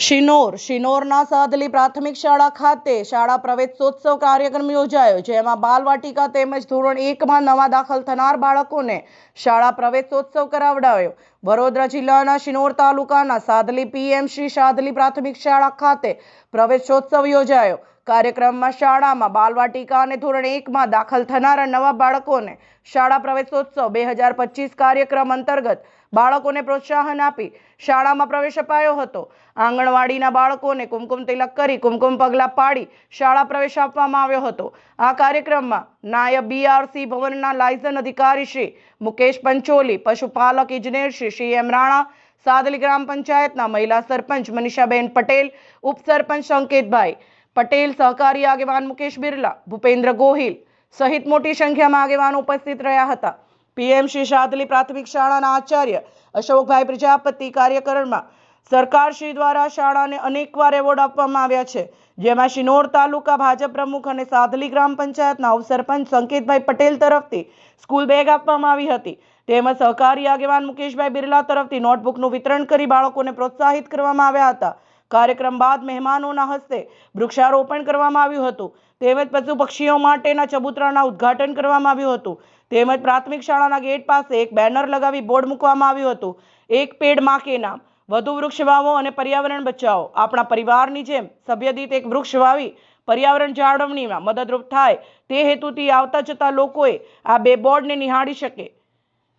શિનોર. શિનોરના સાદલી પ્રાથમિક શાળા ખાતે શાળા પ્રવેશોત્સવ કાર્યક્રમ યોજાયો, જેમાં બાલવાટિકા તેમજ ધોરણ એકમાં નવા દાખલ થનાર બાળકોને શાળા પ્રવેશોત્સવ કરાવડાયો. વડોદરા જિલ્લાના શિનોર તાલુકાના સાદલી પીએમ શ્રી સાદલી પ્રાથમિક શાળા ખાતે પ્રવેશોત્સવ યોજાયો. કાર્યક્રમમાં શાળામાં બાલવાટિકા અને ધોરણ એકમાં દાખલ થનારા નવા બાળકોને શાળા પ્રવેશોત્સવ બે હજાર પચીસ કાર્યક્રમ અંતર્ગત બાળકોને પ્રોત્સાહન આપી શાળામાં પ્રવેશ અપાયો હતો. આંગણવાડીના બાળકોને કુમકુમ તિલક કરી કુમકુમ પગલાં પાડી શાળા પ્રવેશ આપવામાં આવ્યો હતો. આ કાર્યક્રમમાં નાયબ બીઆરસી ભવનના લાયઝન અધિકારી શ્રી મુકેશ પંચોલી, પશુપાલક ઇજનેર શ્રી સી એમ રાણા, સાદલી ગ્રામ પંચાયતના મહિલા સરપંચ મનીષાબેન પટેલ, ઉપસરપંચ સંકેતભાઈ પટેલ સહકારી આગેવાન મુકેશ બિરલા, ભૂપેન્દ્ર ગોહિલ સહિત મોટી સંખ્યામાં આગેવાનો ઉપસ્થિત રહ્યા હતા. પીએમ શ્રી શાદલી પ્રાથમિક શાળાના આચાર્ય અશોકભાઈ પ્રજાપતિ કાર્યક્રમમાં સરકારશ્રી દ્વારા શાળાને અનેકવાર એવોર્ડ આપવામાં આવ્યા છે. જેમાં શિનોર તાલુકા ભાજપ પ્રમુખ અને સાધલી ગ્રામ પંચાયતના ઉપસરપંચ સંકેતભાઈ પટેલ તરફથી સ્કૂલ બેગ આપવામાં આવી હતી. તેમજ સહકારી આગેવાન મુકેશભાઈ બિરલા તરફથી નોટબુકનું વિતરણ કરી બાળકોને પ્રોત્સાહિત કરવામાં આવ્યા હતા. કાર્યક્રમ બાદ મહેમાનોના હસ્તે વૃક્ષારોપણ કરવામાં આવ્યું હતું. તેમજ પશુ પક્ષીઓ માટેના ચબૂતરાના ઉદ્ઘાટન કરવામાં આવ્યું હતું. તેમજ પ્રાથમિક શાળાના ગેટ પાસે એક બેનર લગાવી બોર્ડ મૂકવામાં આવ્યું હતું. એક પેડમાં નામ. વધુ વૃક્ષ વાવો અને પર્યાવરણ બચાવો. આપણા પરિવારની જેમ સભ્ય એક વૃક્ષ વાવી પર્યાવરણ જાળવણીમાં મદદરૂપ થાય તે હેતુથી આવતા જતા લોકોએ આ બે બોર્ડને નિહાળી શકે.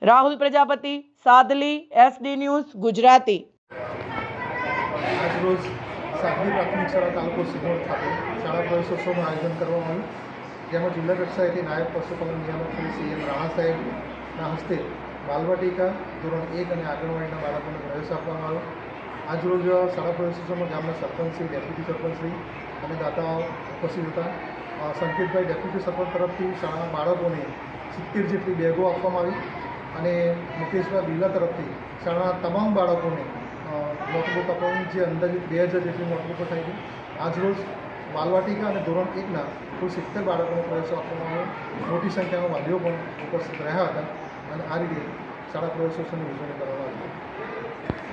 Rahul Prajapati, Sadli, SD news, Gujarati. આજરોજ સાગરી પ્રાથમિક શાળા તાલુકો સિનોર ખાતે શાળા પ્રવેશોત્સવનું આયોજન કરવામાં આવ્યું. જેમાં જિલ્લા કક્ષાએથી નાયબ પશુપાલન નિયામક શ્રી સી એમ રાણા સાહેબના હસ્તે બાલવાટિકા ધોરણ એક અને આંગણવાડીના બાળકોને પ્રવેશ આપવામાં આવ્યો. આજરોજ શાળા પ્રવેશોત્સવમાં ગામના સરપંચશ્રી, ડેપ્યુટી સરપંચશ્રી અને દાતાઓ ઉપસ્થિત હતા. સંકેતભાઈ, ડેપ્યુટી સરપંચ તરફથી શાળાના બાળકોને સિત્તેર જેટલી બેગો આપવામાં આવી અને મુકેશભાઈ બિરલા તરફથી શાળાના તમામ બાળકોને અ, નોટબુક આપવાની જે અંદાજિત બે હજાર જેટલી નોટબુકો થઈ હતી. આજરોજ બાલવાટિકા અને ધોરણ એકના કુલ સિત્તેર બાળકોને પ્રવેશ આપવામાં મોટી સંખ્યામાં વાલીઓ પણ ઉપસ્થિત રહ્યા હતા અને આ રીતે શાળા પ્રવેશોત્સવની ઉજવણી કરવામાં આવી.